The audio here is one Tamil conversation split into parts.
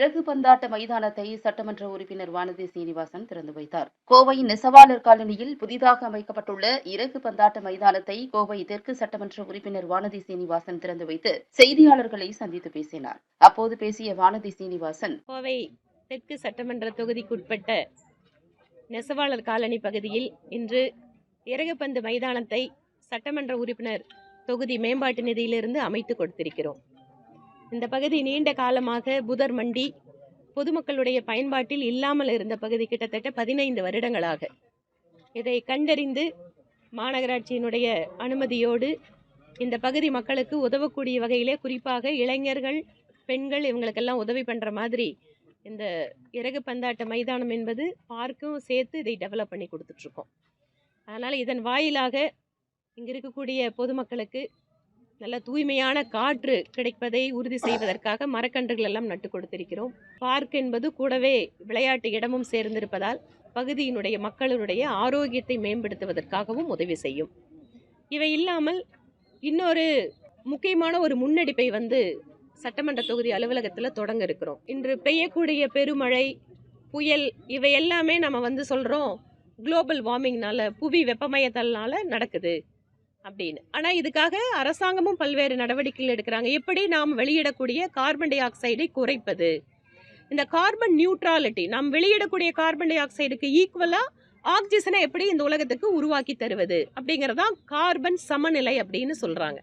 இறகு பந்தாட்ட மைதானத்தை சட்டமன்ற உறுப்பினர் வானதி சீனிவாசன் திறந்து வைத்தார். கோவை நெசவாளர் காலனியில் புதிதாக அமைக்கப்பட்டுள்ள இறகு பந்தாட்ட மைதானத்தை கோவை தெற்கு சட்டமன்ற உறுப்பினர் வானதி சீனிவாசன் திறந்து வைத்து செய்தியாளர்களை சந்தித்து பேசினார். அப்போது பேசிய வானதி சீனிவாசன் கோவை தெற்கு சட்டமன்ற தொகுதிக்குட்பட்ட நெசவாளர் காலனி பகுதியில் இன்று இறகுப்பந்து மைதானத்தை சட்டமன்ற உறுப்பினர் தொகுதி மேம்பாட்டு நிதியிலிருந்து அமைத்து கொடுத்திருக்கிறோம். இந்த பகுதி நீண்ட காலமாக புதர் மண்டி பொதுமக்களுடைய பயன்பாட்டில் இல்லாமல் இருந்த பகுதி கிட்டத்தட்ட பதினைந்து வருடங்களாக. இதை கண்டறிந்து மாநகராட்சியினுடைய அனுமதியோடு இந்த பகுதி மக்களுக்கு உதவக்கூடிய வகையிலே குறிப்பாக இளைஞர்கள் பெண்கள் இவங்களுக்கெல்லாம் உதவி பண்ணுற மாதிரி இந்த இறகு பந்தாட்ட மைதானம் என்பது பார்க்கும் சேர்த்து இதை டெவலப் பண்ணி கொடுத்துட்ருக்கோம் அதனால் இதன் வாயிலாக இங்கே இருக்கக்கூடிய பொதுமக்களுக்கு நல்ல தூய்மையான காற்று கிடைப்பதை உறுதி செய்வதற்காக மரக்கன்றுகள் எல்லாம் நட்டு கொடுத்திருக்கிறோம். பார்க் என்பது கூடவே விளையாட்டு இடமும் சேர்ந்திருப்பதால் பகுதியினுடைய மக்களுடைய ஆரோக்கியத்தை மேம்படுத்துவதற்காகவும் உதவி செய்யும். இவை இல்லாமல் இன்னொரு முக்கியமான ஒரு முன்னெடுப்பை வந்து சட்டமன்ற தொகுதி அலுவலகத்தில் தொடங்க இருக்கிறோம். இன்று பெய்யக்கூடிய பெருமழை புயல் இவை எல்லாமே நம்ம வந்து சொல்கிறோம் குளோபல் வார்மிங்னால புவி வெப்பமயத்தல்னால நடக்குது. அப்படின்னு. ஆனால் இதுக்காக அரசாங்கமும் பல்வேறு நடவடிக்கைகள் எடுக்கிறாங்க. எப்படி நாம் வெளியிடக்கூடிய கார்பன் டை ஆக்சைடை குறைப்பது? இந்த கார்பன் நியூட்ராலிட்டி நாம் வெளியிடக்கூடிய கார்பன் டை ஆக்சைடுக்கு ஈக்குவலாக ஆக்சிஜனை எப்படி இந்த உலகத்துக்கு உருவாக்கி தருவது? அப்படிங்கிறதான் கார்பன் சமநிலை அப்படின்னு சொல்கிறாங்க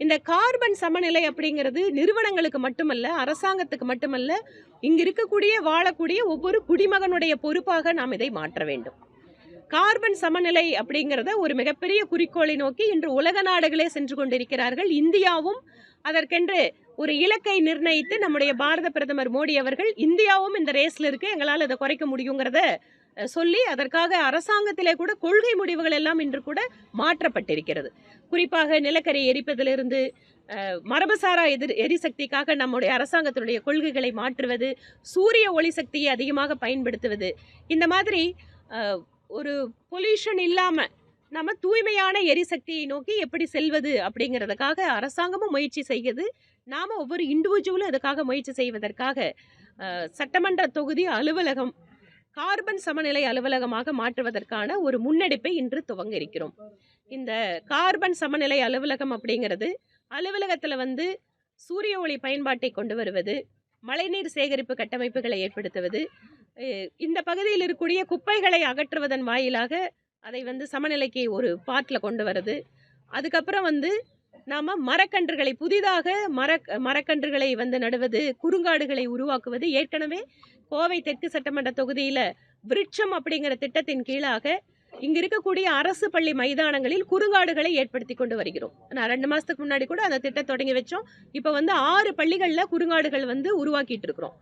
இந்த கார்பன் சமநிலை அப்படிங்கிறது நிறுவனங்களுக்கு மட்டுமல்ல அரசாங்கத்துக்கு மட்டுமல்ல இங்கு இருக்கக்கூடிய வாழக்கூடிய ஒவ்வொரு குடிமகனுடைய பொறுப்பாக நாம் இதை மாற்ற வேண்டும். கார்பன் சமநிலை அப்படிங்கிறத ஒரு மிகப்பெரிய குறிக்கோளை நோக்கி இன்று உலக நாடுகளே சென்று கொண்டிருக்கிறார்கள். இந்தியாவும் அதற்கென்று ஒரு இலக்கை நிர்ணயித்து நம்முடைய பாரத பிரதமர் மோடி அவர்கள் இந்தியாவும் இந்த ரேஸ்ல இருக்கு எங்களால் இதை குறைக்க முடியுங்கிறத சொல்லி அதற்காக அரசாங்கத்திலே கூட கொள்கை முடிவுகள் எல்லாம் இன்று கூட மாற்றப்பட்டிருக்கிறது. குறிப்பாக நிலக்கரி எரிப்பதிலிருந்து மரபுசாரா எதிர் எரிசக்திக்காக நம்முடைய அரசாங்கத்தினுடைய கொள்கைகளை மாற்றுவது சூரிய ஒளி சக்தியை அதிகமாக பயன்படுத்துவது இந்த மாதிரி ஒரு பொல்யூஷன் இல்லாமல் நம்ம தூய்மையான எரிசக்தியை நோக்கி எப்படி செல்வது அப்படிங்கிறதுக்காக அரசாங்கமும் முயற்சி செய்கிறது நாம் ஒவ்வொரு இண்டிவிஜுவலும் இதுக்காக முயற்சி செய்வதற்காக சட்டமன்ற தொகுதி அலுவலகம் கார்பன் சமநிலை அலுவலகமாக மாற்றுவதற்கான ஒரு முன்னெடுப்பை இன்று துவங்க இருக்கிறோம். இந்த கார்பன் சமநிலை அலுவலகம் அப்படிங்கிறது அலுவலகத்தில் வந்து சூரிய ஒளி பயன்பாட்டை கொண்டு வருவது மழைநீர் சேகரிப்பு கட்டமைப்புகளை ஏற்படுத்துவது இந்த பகுதியில் இருக்கக்கூடிய குப்பைகளை அகற்றுவதன் வாயிலாக அதை வந்து சமநிலைக்கு ஒரு பாட்டில் கொண்டு வருது அதுக்கப்புறம் வந்து நாம் மரக்கன்றுகளை புதிதாக மர மரக்கன்றுகளை வந்து நடுவது குறுங்காடுகளை உருவாக்குவது ஏற்கனவே கோவை தெற்கு சட்டமன்ற தொகுதியில் விருட்சம் அப்படிங்கிற திட்டத்தின் கீழாக இங்க இருக்கக்கூடிய அரசு பள்ளி மைதானங்களில் குறுங்காடுகளை ஏற்படுத்தி கொண்டு வருகிறோம். நான் ரெண்டு மாசத்துக்கு முன்னாடி கூட அந்த திட்டம் தொடங்கி வச்சோம். இப்போ வந்து ஆறு பள்ளிகளில் குறுங்காடுகள் வந்து உருவாக்கிட்டு இருக்கிறோம்.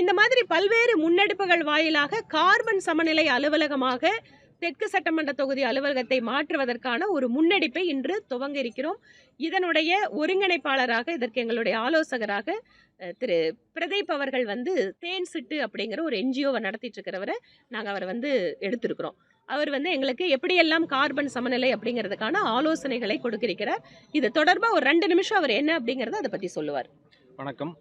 இந்த மாதிரி பல்வேறு முன்னெடுப்புகள் வாயிலாக கார்பன் சமநிலை அலுவலகமாக தெற்கு சட்டமன்ற தொகுதி அலுவலகத்தை மாற்றுவதற்கான ஒரு முன்னெடுப்பை இன்று துவங்க இருக்கிறோம் இதனுடைய ஒருங்கிணைப்பாளராக இதற்கு எங்களுடைய ஆலோசகராக திரு பிரதீப் அவர்கள் வந்து தேன் சிட்டு அப்படிங்கிற ஒரு என்ஜிஓவை நடத்திட்டு இருக்கிறவரை நாங்கள் அவரை வந்து எடுத்திருக்கிறோம். அவர் வந்து எங்களுக்கு எப்படியெல்லாம் கார்பன் சமநிலை அப்படிங்கிறதுக்கான ஆலோசனைகளை கொடுக்கிருக்கிறார். இது தொடர்பாக ஒரு ரெண்டு நிமிஷம் அவர் என்ன அப்படிங்கிறத அதை பற்றி சொல்லுவார். வணக்கம்.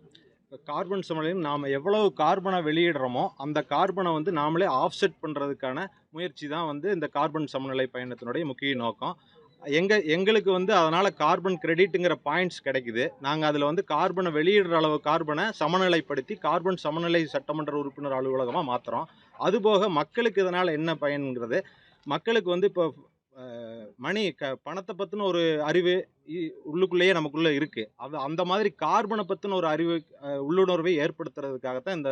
கார்பன் சமநிலையில் நாம் எவ்வளவு கார்பனை வெளியிடுறோமோ அந்த கார்பனை வந்து நாமளே ஆஃப்செட் பண்ணுறதுக்கான முயற்சி தான் வந்து இந்த கார்பன் சமநிலை பயணத்தினுடைய முக்கிய நோக்கம். எங்கள் எங்களுக்கு வந்து அதனால் கார்பன் கிரெடிட்டுங்கிற பாயிண்ட்ஸ் கிடைக்குது. நாங்கள் அதில் வந்து கார்பனை வெளியிடுற அளவு கார்பனை சமநிலைப்படுத்தி கார்பன் சமநிலை சட்டமன்ற உறுப்பினர் அலுவலகமாக மாற்றுறோம் அதுபோக மக்களுக்கு இதனால் என்ன பயன்கிறது? மக்களுக்கு வந்து இப்போ மணி க பணத்தை பற்றின ஒரு அறிவு இ- உள்ளுக்குள்ளேயே நமக்குள்ளே இருக்குது அது அந்த மாதிரி கார்பனை பற்றின ஒரு அறிவு உள்ளுணர்வை ஏற்படுத்துறதுக்காகத்தான் இந்த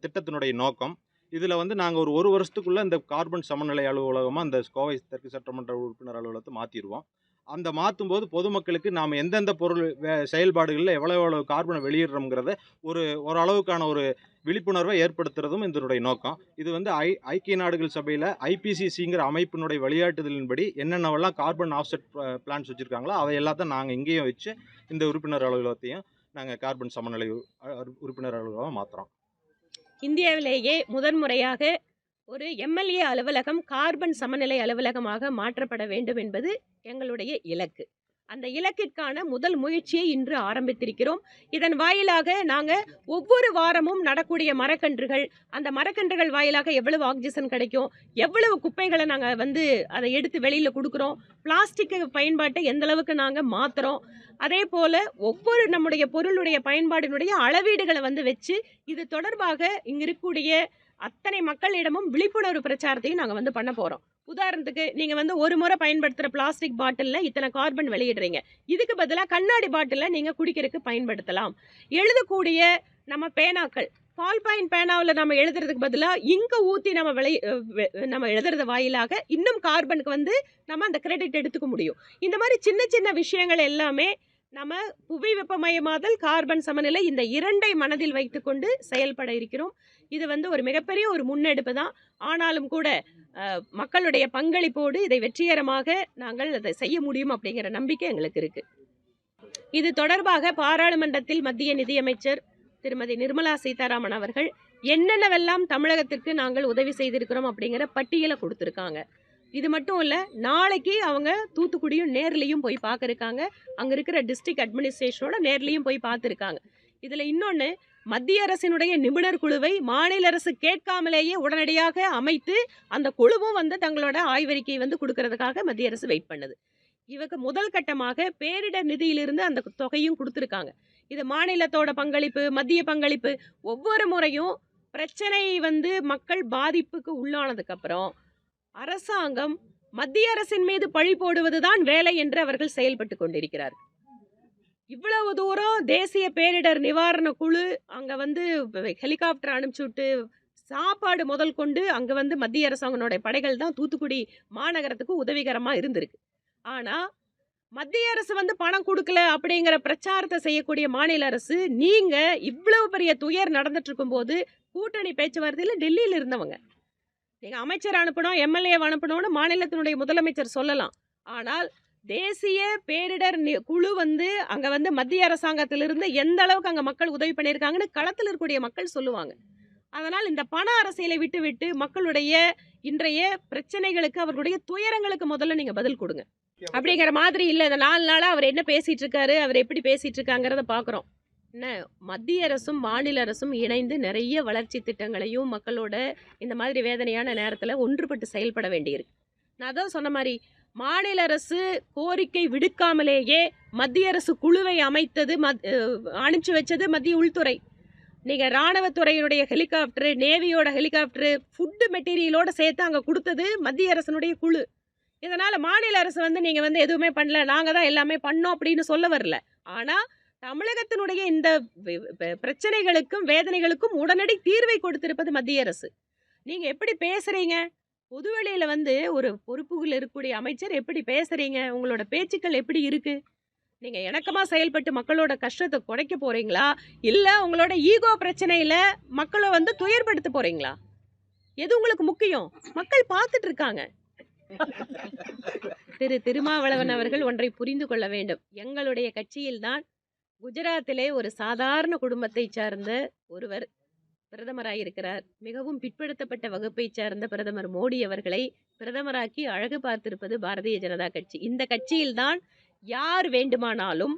திட்டத்தினுடைய நோக்கம். இதில் வந்து நாங்கள் ஒரு ஒரு வருஷத்துக்குள்ளே இந்த கார்பன் சமநிலை அலுவலகமாக இந்த கோவை தெற்கு சட்டமன்ற உறுப்பினர் அலுவலகத்தை மாற்றிடுவோம் அந்த மாற்றும் போது பொதுமக்களுக்கு நாம் எந்தெந்த பொருள் செயல்பாடுகளில் எவ்வளோ எவ்வளோ கார்பனை வெளியிடுறோங்கிறத ஒரு ஓரளவுக்கான ஒரு விழிப்புணர்வை ஏற்படுத்துறதும் இதனுடைய நோக்கம். இது வந்து ஐ ஐக்கிய நாடுகள் சபையில் ஐபிசிசிங்கிற அமைப்பினுடைய வழிகாட்டுதலின்படி என்னென்னவெல்லாம் கார்பன் ஆஃப்செட் பிளான்ஸ் வச்சுருக்காங்களோ அதை எல்லாத்தையும் நாங்கள் இங்கேயும் வச்சு இந்த உறுப்பினர் அலுவலகத்தையும் நாங்கள் கார்பன் சமநிலை உறுப்பினர் அலுவலகமாக மாற்றுறோம் இந்தியாவிலேயே முதன்முறையாக ஒரு எம்எல்ஏ அலுவலகம் கார்பன் சமநிலை அலுவலகமாக மாற்றப்பட வேண்டும் என்பது எங்களுடைய இலக்கு. அந்த இலக்கிற்கான முதல் முயற்சியை இன்று ஆரம்பித்திருக்கிறோம். இதன் வாயிலாக நாங்கள் ஒவ்வொரு வாரமும் நடக்கூடிய மரக்கன்றுகள் அந்த மரக்கன்றுகள் வாயிலாக எவ்வளவு ஆக்சிஜன் கிடைக்கும் எவ்வளவு குப்பைகளை நாங்கள் வந்து அதை எடுத்து வெளியில் கொடுக்குறோம் பிளாஸ்டிக் பயன்பாட்டை எந்த அளவுக்கு நாங்கள் மாத்துறோம் அதே போல் ஒவ்வொரு நம்முடைய பொருளுடைய பயன்பாடினுடைய அளவீடுகளை வந்து வச்சு இது தொடர்பாக இங்கே இருக்கக்கூடிய அத்தனை மக்களிடமும் விழிப்புணர்வு பிரச்சாரத்தையும் நாங்கள் வந்து பண்ண போகிறோம் உதாரணத்துக்கு நீங்கள் வந்து ஒரு முறை பயன்படுத்துகிற பிளாஸ்டிக் பாட்டிலில் இத்தனை கார்பன் வெளியிடுறீங்க. இதுக்கு பதிலாக கண்ணாடி பாட்டிலில் நீங்கள் குடிக்கிறதுக்கு பயன்படுத்தலாம். எழுதக்கூடிய நம்ம பேனாக்கள் பால் பாயிண்ட் பேனாவில் நம்ம எழுதுறதுக்கு பதிலாக இங்கே ஊற்றி நம்ம விளை நம்ம எழுதுறது வாயிலாக இன்னும் கார்பனுக்கு வந்து நம்ம அந்த கிரெடிட் எடுத்துக்க முடியும். இந்த மாதிரி சின்ன சின்ன விஷயங்கள் எல்லாமே நம்ம புவி வெப்பமயமாதல் கார்பன் சமநிலை இந்த இரண்டை மனதில் வைத்துக்கொண்டு செயல்பட இருக்கிறோம். இது வந்து ஒரு மிகப்பெரிய ஒரு முன்னெடுப்பு தான். ஆனாலும் கூட மக்களுடைய பங்களிப்போடு இதை வெற்றிகரமாக நாங்கள் அதை செய்ய முடியும் அப்படிங்கிற நம்பிக்கை எங்களுக்கு இருக்கு. இது தொடர்பாக பாராளுமன்றத்தில் மத்திய நிதியமைச்சர் திருமதி நிர்மலா சீதாராமன் அவர்கள் என்னென்னவெல்லாம் தமிழகத்திற்கு நாங்கள் உதவி செய்திருக்கிறோம் அப்படிங்கிற பட்டியலை கொடுத்துருக்காங்க. இது மட்டும் இல்லை நாளைக்கு அவங்க தூத்துக்குடியும் நேர்லையும் போய் பார்க்குறக்காங்க அங்கே இருக்கிற டிஸ்ட்ரிக்ட் அட்மினிஸ்ட்ரேஷனோட நேர்லேயும் போய் பார்த்துருக்காங்க இதில் இன்னொன்று மத்திய அரசினுடைய நிபுணர் குழுவை மாநில அரசு கேட்காமலேயே உடனடியாக அமைத்து அந்த குழுவும் வந்து தங்களோட ஆய்வறிக்கை வந்து கொடுக்கறதுக்காக மத்திய அரசு வெயிட் பண்ணுது. இவங்க முதல் கட்டமாக பேரிடர் நிதியிலிருந்து அந்த தொகையும் கொடுத்துருக்காங்க. இது மாநிலத்தோட பங்களிப்பு மத்திய பங்களிப்பு ஒவ்வொரு முறையும் பிரச்சனை வந்து மக்கள் பாதிப்புக்கு உள்ளானதுக்கப்புறம் அரசாங்கம் மத்திய அரசின் மீது பழி போடுவதுதான் வேலை என்று அவர்கள் செயல்பட்டு கொண்டிருக்கிறார். இவ்வளவு தூரம் தேசிய பேரிடர் நிவாரண குழு அங்க வந்து ஹெலிகாப்டர் அனுப்பிச்சு விட்டு சாப்பாடு முதல் கொண்டு அங்க வந்து மத்திய அரசாங்கனுடைய படைகள் தான் தூத்துக்குடி மாநகரத்துக்கு உதவிகரமா இருந்திருக்கு. ஆனா மத்திய அரசு வந்து பணம் கொடுக்கல அப்படிங்கிற பிரச்சாரத்தை செய்யக்கூடிய மாநில அரசு நீங்க இவ்வளவு பெரிய துயர் நடந்துட்டு இருக்கும்போது கூட்டணி பேச்சுவார்த்தையில் டெல்லியில் இருந்தவங்க. நீங்கள் அமைச்சர் அனுப்பணும் எம்எல்ஏ அனுப்பணும்னு மாநிலத்தினுடைய முதலமைச்சர் சொல்லலாம். ஆனால் தேசிய பேரிடர் குழு வந்து அங்க வந்து மத்திய அரசாங்கத்திலிருந்து எந்த அளவுக்கு அங்க மக்கள் உதவி பண்ணியிருக்காங்கன்னு களத்தில் இருக்கக்கூடிய மக்கள் சொல்லுவாங்க. அதனால் இந்த பண அரசியலை விட்டுவிட்டு மக்களுடைய இன்றைய பிரச்சனைகளுக்கு அவர்களுடைய துயரங்களுக்கு முதல்ல நீங்க பதில் கொடுங்க. அப்படிங்கிற மாதிரி இல்லை இந்த நாலு நாளா அவர் என்ன பேசிட்டு இருக்காரு அவர் எப்படி பேசிட்டு இருக்காங்கிறத பார்க்குறோம் மத்திய அரசும் மாநில அரசும் இணைந்து நிறைய வளர்ச்சி திட்டங்களையும் மக்களோட இந்த மாதிரி வேதனையான நேரத்தில் ஒன்றுபட்டு செயல்பட வேண்டியிருக்கு. நான் அதான் சொன்ன மாதிரி மாநில அரசு கோரிக்கை விடுக்காமலேயே மத்திய அரசு குழுவை அமைத்தது மத் அனுப்பிச்சு வச்சது மத்திய உள்துறை. நீங்கள் ராணுவத்துறையினுடைய ஹெலிகாப்டரு நேவியோட ஹெலிகாப்டரு ஃபுட்டு மெட்டீரியலோடு சேர்த்து அங்கே கொடுத்தது மத்திய அரசனுடைய குழு. இதனால் மாநில அரசு வந்து நீங்கள் வந்து எதுவுமே பண்ணல நாங்கள் தான் எல்லாமே பண்ணோம் அப்படின்னு சொல்ல வரல. ஆனால் தமிழகத்தினுடைய இந்த பிரச்சனைகளுக்கும் வேதனைகளுக்கும் உடனடி தீர்வை கொடுத்திருப்பது மத்திய அரசு. நீங்கள் எப்படி பேசுகிறீங்க பொதுவெளியில் வந்து ஒரு பொறுப்புகள் இருக்கக்கூடிய அமைச்சர் எப்படி பேசுகிறீங்க உங்களோட பேச்சுக்கள் எப்படி இருக்கு? நீங்கள் இணக்கமா செயல்பட்டு மக்களோட கஷ்டத்தை குறைக்க போகிறீங்களா இல்லை உங்களோட ஈகோ பிரச்சனையில் மக்களை வந்து துயர்படுத்த போகிறீங்களா எது உங்களுக்கு முக்கியம்? மக்கள் பார்த்துட்டு இருக்காங்க. திரு திருமாவளவன் அவர்கள் ஒன்றை புரிந்து கொள்ள வேண்டும். எங்களுடைய கட்சியில்தான் குஜராத்திலே ஒரு சாதாரண குடும்பத்தை சார்ந்த ஒருவர் பிரதமராயிருக்கிறார் மிகவும் பிற்படுத்தப்பட்ட வகுப்பை சார்ந்த பிரதமர் மோடி அவர்களை பிரதமராக்கி அழகு பார்த்திருப்பது பாரதிய ஜனதா கட்சி. இந்த கட்சியில்தான் யார் வேண்டுமானாலும்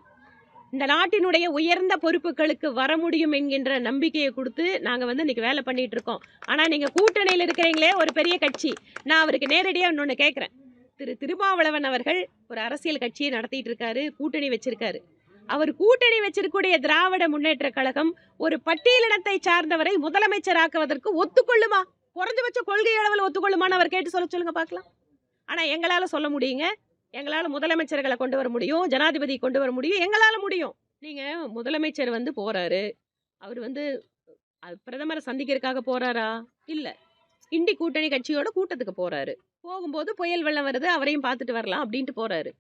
இந்த நாட்டினுடைய உயர்ந்த பொறுப்புகளுக்கு வர முடியும் என்கின்ற நம்பிக்கையை கொடுத்து நாங்கள் வந்து இன்னைக்கு வேலை பண்ணிட்டு இருக்கோம். ஆனால் நீங்கள் கூட்டணியில் இருக்கிறீங்களே ஒரு பெரிய கட்சி. நான் அவருக்கு நேரடியாக இன்னொன்று கேட்குறேன் திரு. திருமாவளவன் அவர்கள் ஒரு அரசியல் கட்சியை நடத்திட்டு இருக்காரு கூட்டணி வச்சிருக்காரு. அவர் கூட்டணி வச்சிருக்கக்கூடிய திராவிட முன்னேற்ற கழகம் ஒரு பட்டியலினத்தை சார்ந்தவரை முதலமைச்சராக்குவதற்கு ஒத்துக்கொள்ளுமா? குறைஞ்சபட்ச கொள்கை அளவில் ஒத்துக்கொள்ளுமான்னு அவர் கேட்டு சொல்ல சொல்லுங்க பார்க்கலாம். ஆனால் எங்களால் சொல்ல முடியுங்க. எங்களால் முதலமைச்சர்களை கொண்டு வர முடியும் ஜனாதிபதி கொண்டு வர முடியும் எங்களால் முடியும். நீங்கள் முதலமைச்சர் வந்து போகிறாரு அவர் வந்து அது பிரதமரை சந்திக்கிறதுக்காக போகிறாரா இல்லை. இண்டி கூட்டணி கட்சியோட கூட்டத்துக்கு போகிறாரு போகும்போது புயல் வெள்ளம் வருது அவரையும் பார்த்துட்டு வரலாம் அப்படின்ட்டு போகிறாரு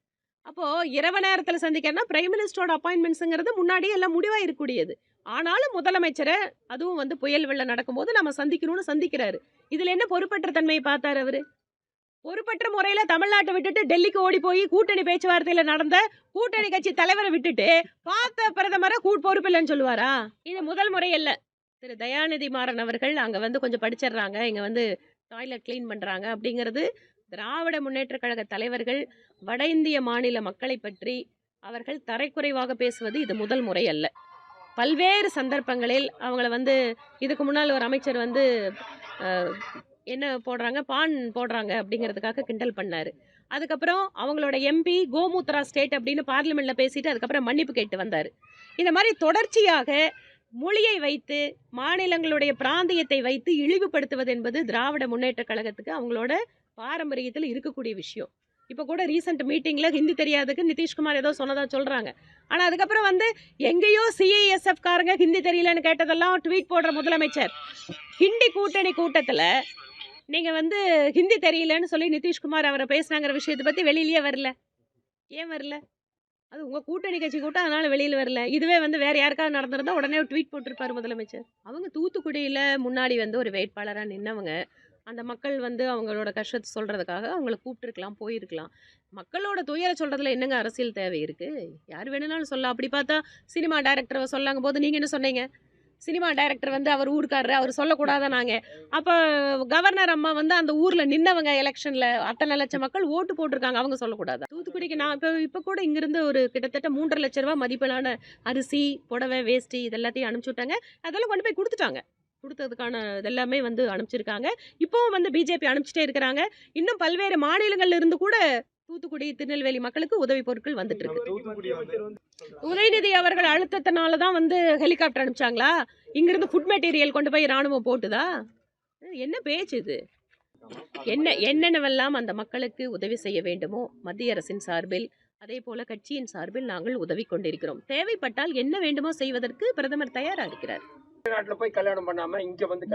அப்போ இரவு நேரத்தில் சந்திக்கிறனா பிரைம் மினிஸ்டரோட அப்பாயின்மெண்ட்ஸுங்கிறது முன்னாடியே எல்லாம் முடிவாக இருக்கக்கூடியது ஆனாலும் முதலமைச்சரை அதுவும் வந்து புயல் வெள்ளம் நடக்கும்போது நம்ம சந்திக்கணும்னு சந்திக்கிறாரு. இதில் என்ன பொறுப்பற்ற தன்மையை பார்த்தார் அவர்? பொறுப்பற்ற முறையில் தமிழ்நாட்டை விட்டுட்டு டெல்லிக்கு ஓடி போய் கூட்டணி பேச்சுவார்த்தையில் நடந்த கூட்டணி கட்சி தலைவரை விட்டுட்டு பார்த்த பிரதமரை கூ பொறுப்பில்லைன்னு சொல்லுவாரா? இது முதல் முறை இல்ல திரு தயாநிதி மாறன் அவர்கள் அங்கே வந்து கொஞ்சம் படிச்சிடுறாங்க. இங்கே வந்து டாய்லெட் க்ளீன் பண்ணுறாங்க அப்படிங்கிறது திராவிட முன்னேற்றக் கழக தலைவர்கள் வட இந்திய மாநில மக்களை பற்றி அவர்கள் தரைக்குறைவாக பேசுவது இது முதல் முறை அல்ல பல்வேறு சந்தர்ப்பங்களில் அவங்கள வந்து இதுக்கு முன்னால் ஒரு அமைச்சர் வந்து என்ன போடுறாங்க பான் போடுறாங்க அப்படிங்கிறதுக்காக கிண்டல் பண்ணார். அதுக்கப்புறம் அவங்களோட எம்பி கோமூத்ரா ஸ்டேட் அப்படின்னு பார்லிமெண்ட்டில் பேசிட்டு அதுக்கப்புறம் மன்னிப்பு கேட்டு வந்தார். இந்த மாதிரி தொடர்ச்சியாக மொழியை வைத்து மாநிலங்களுடைய பிராந்தியத்தை வைத்து இழிவுபடுத்துவது என்பது திராவிட முன்னேற்றக் கழகத்துக்கு அவங்களோட பாரம்பரியத்தில் இருக்கக்கூடிய விஷயம். இப்போ கூட ரீசெண்ட் மீட்டிங்கில் ஹிந்தி தெரியாதுக்கு நிதிஷ்குமார் ஏதோ சொன்னதாக சொல்கிறாங்க ஆனால் அதுக்கப்புறம் வந்து எங்கேயோ சிஐஎஸ்எஃப் காரங்க ஹிந்தி தெரியலன்னு கேட்டதெல்லாம் ட்வீட் போடுற முதலமைச்சர். ஹிந்தி கூட்டணி கூட்டத்தில் நீங்கள் வந்து ஹிந்தி தெரியலன்னு சொல்லி நிதிஷ்குமார் அவரை பேசுனாங்கிற விஷயத்தை பற்றி வெளியிலேயே வரல. ஏன் வரல? அது உங்கள் கூட்டணி கட்சி கூட்டம் அதனால் வெளியில் வரல. இதுவே வந்து வேறு யாருக்காவது நடந்திருந்தால் உடனே ட்வீட் போட்டிருப்பார் முதலமைச்சர். அவங்க தூத்துக்குடியில் முன்னாடி வந்து ஒரு வேட்பாளராக நின்னவங்க. அந்த மக்கள் வந்து அவங்களோட கஷ்டத்தை சொல்கிறதுக்காக அவங்கள கூப்பிட்டுருக்கலாம் போயிருக்கலாம். மக்களோட துயரை சொல்கிறதுல என்னங்க அரசியல் தேவை இருக்குது யார் வேணும்னாலும் சொல்லலாம். அப்படி பார்த்தா சினிமா டைரக்டரை சொல்லாங்க போது நீங்கள் என்ன சொன்னீங்க? சினிமா டைரக்டர் வந்து அவர் ஊருக்காரரு அவர் சொல்லக்கூடாத நாங்கள் அப்போ கவர்னர் அம்மா வந்து அந்த ஊரில் நின்னவங்க எலெக்ஷனில் அத்தனை லட்சம் மக்கள் ஓட்டு போட்டிருக்காங்க அவங்க சொல்லக்கூடாது? தூத்துக்குடிக்கு நான் இப்போ இப்போ கூட இங்கேருந்து ஒரு கிட்டத்தட்ட மூன்றரை லட்ச ரூபா மதிப்பிலான அரிசி புடவை வேஷ்டி இதெல்லாத்தையும் அனுப்பிச்சி விட்டாங்க. அதெல்லாம் கொண்டு போய் கொடுத்துட்டாங்க. கொடுத்ததுக்கான இதெல்லாமே வந்து அனுப்பிச்சிருக்காங்க. இப்போவும் வந்து பிஜேபி அனுப்பிச்சிட்டே இருக்கிறாங்க. இன்னும் பல்வேறு மாநிலங்கள்ல இருந்து கூட தூத்துக்குடி திருநெல்வேலி மக்களுக்கு உதவி பொருட்கள் வந்துட்டு இருக்கு. உதயநிதி அவர்கள் அழுத்தத்தினால தான் வந்து ஹெலிகாப்டர் அனுப்பிச்சாங்களா? இங்கிருந்து ஃபுட் மெட்டீரியல் கொண்டு போய் ராணுவம் போட்டுதா? என்ன பேச்சு இது? என்ன என்னென்னவெல்லாம் அந்த மக்களுக்கு உதவி செய்ய வேண்டுமோ மத்திய அரசின் சார்பில் அதே போல கட்சியின் சார்பில் நாங்கள் உதவி கொண்டிருக்கிறோம். தேவைப்பட்டால் என்ன வேண்டுமோ செய்வதற்கு பிரதமர் தயாராக இருக்கிறார். நாட்டுல போய் கல்யாணம் பண்ணாம இங்க வந்து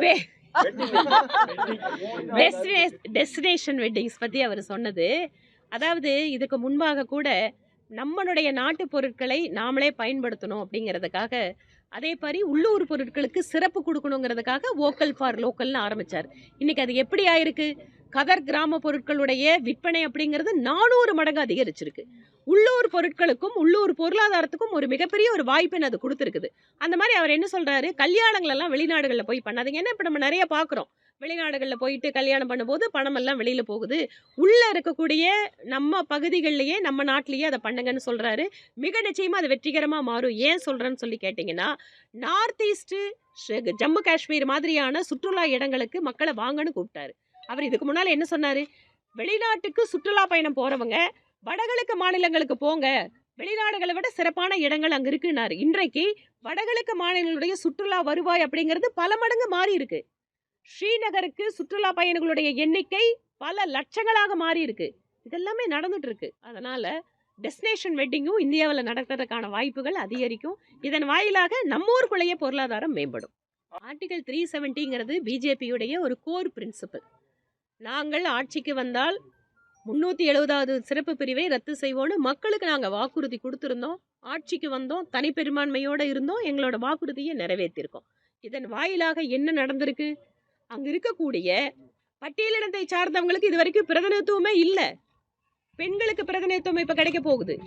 டெஸ்டினேஷன் வெட்டிங்ஸ் பற்றி அவர் சொன்னது. அதாவது இதுக்கு முன்பாக கூட நம்மளுடைய நாட்டு பொருட்களை நாமளே பயன்படுத்தணும் அப்படிங்கிறதுக்காக அதே மாதிரி உள்ளூர் பொருட்களுக்கு சிறப்பு கொடுக்கணுங்கிறதுக்காக வோக்கல் ஃபார் லோக்கல்னு ஆரம்பிச்சார். இன்னைக்கு அது எப்படி ஆயிருக்கு? கதர் கிராம பொருட்களுடைய விற்பனை அப்படிங்கிறது நானூறு மடங்கு அதிகரிச்சிருக்கு. உள்ளூர் பொருட்களுக்கும் உள்ளூர் பொருளாதாரத்துக்கும் ஒரு மிகப்பெரிய ஒரு வாய்ப்பை அது கொடுத்துருக்குது. அந்த மாதிரி அவர் என்ன சொல்றாரு? கல்யாணங்களெல்லாம் வெளிநாடுகளில் போய் பண்ணாதீங்க. ஏன்னா இப்போ நம்ம நிறைய பார்க்குறோம் வெளிநாடுகளில் போயிட்டு கல்யாணம் பண்ணும்போது பணம் எல்லாம் போகுது. உள்ளே இருக்கக்கூடிய நம்ம பகுதிகளிலேயே நம்ம நாட்டிலேயே அதை பண்ணுங்கன்னு சொல்கிறாரு மிக நிச்சயமாக அது வெற்றிகரமாக மாறும். ஏன் சொல்கிறேன்னு சொல்லி கேட்டிங்கன்னா நார்த் ஈஸ்ட்டு ஜம்மு காஷ்மீர் மாதிரியான சுற்றுலா இடங்களுக்கு மக்களை வாங்கன்னு கூப்பிட்டாரு. அவர் இதுக்கு முன்னால் என்ன சொன்னார்? வெளிநாட்டுக்கு சுற்றுலா பயணம் போகிறவங்க வடகிழக்கு மாநிலங்களுக்கு போங்க. வெளிநாடுகளை விட சிறப்பான இடங்கள் அங்கே இருக்குன்னாரு. இன்றைக்கு வடகிழக்கு மாநிலங்களுடைய சுற்றுலா வருவாய் அப்படிங்கிறது பல மடங்கு மாறி இருக்கு. ஸ்ரீநகருக்கு சுற்றுலா பயணிகளுடைய எண்ணிக்கை பல லட்சங்களாக மாறி இருக்கு. இதெல்லாமே நடந்துட்டு இருக்கு அதனால டெஸ்டினேஷன் வெட்டிங்கும் இந்தியாவில் நடக்கிறதுக்கான வாய்ப்புகள் அதிகரிக்கும். இதன் வாயிலாக நம்ம ஊருக்குள்ளேயே பொருளாதாரம் மேம்படும். ஆர்டிகல் த்ரீ செவன்ட்டிங்கிறது பிஜேபியுடைய ஒரு கோர் பிரின்சிபல் நாங்கள் ஆட்சிக்கு வந்தால் முன்னூற்றி எழுபதாவது சிறப்பு பிரிவை ரத்து செய்வோன்னு மக்களுக்கு நாங்கள் வாக்குறுதி கொடுத்துருந்தோம். ஆட்சிக்கு வந்தோம் தனிப்பெரும்பான்மையோடு இருந்தோம் எங்களோட வாக்குறுதியை நிறைவேற்றிருக்கோம். இதன் வாயிலாக என்ன நடந்திருக்கு? அங்கே இருக்கக்கூடிய பட்டியலினத்தை சார்ந்தவங்களுக்கு இது வரைக்கும் பிரதிநிதித்துவமே இல்லை. பெண்களுக்கு பிரதிநிதித்துவம் இப்போ கிடைக்க போகுது.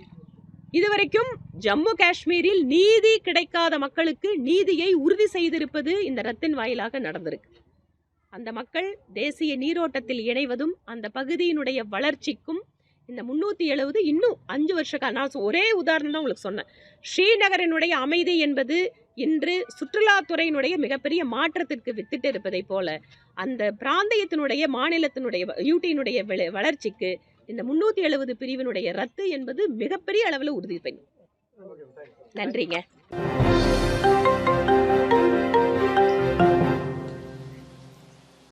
இதுவரைக்கும் ஜம்மு காஷ்மீரில் நீதி கிடைக்காத மக்களுக்கு நீதியை உறுதி செய்திருப்பது இந்த ரத்தின் வாயிலாக நடந்திருக்கு. அந்த மக்கள் தேசிய நீரோட்டத்தில் இணைவதும் அந்த பகுதியினுடைய வளர்ச்சிக்கும் இந்த முன்னூற்றி எழுபது இன்னும் அஞ்சு வருஷ காலம் நான் ஒரே உதாரணம் தான் உங்களுக்கு சொன்னேன். ஸ்ரீநகரினுடைய அமைதி என்பது இன்று சுற்றுலாத்துறையினுடைய மிகப்பெரிய மாற்றத்திற்கு வித்திட்டு இருப்பதைப் போல அந்த பிராந்தியத்தினுடைய மாநிலத்தினுடைய யூட்டியினுடைய விள- வளர்ச்சிக்கு இந்த முன்னூற்றி எழுபது பிரிவினுடைய ரத்து என்பது மிகப்பெரிய அளவில் உறுதி பண்ணும் நன்றிங்க.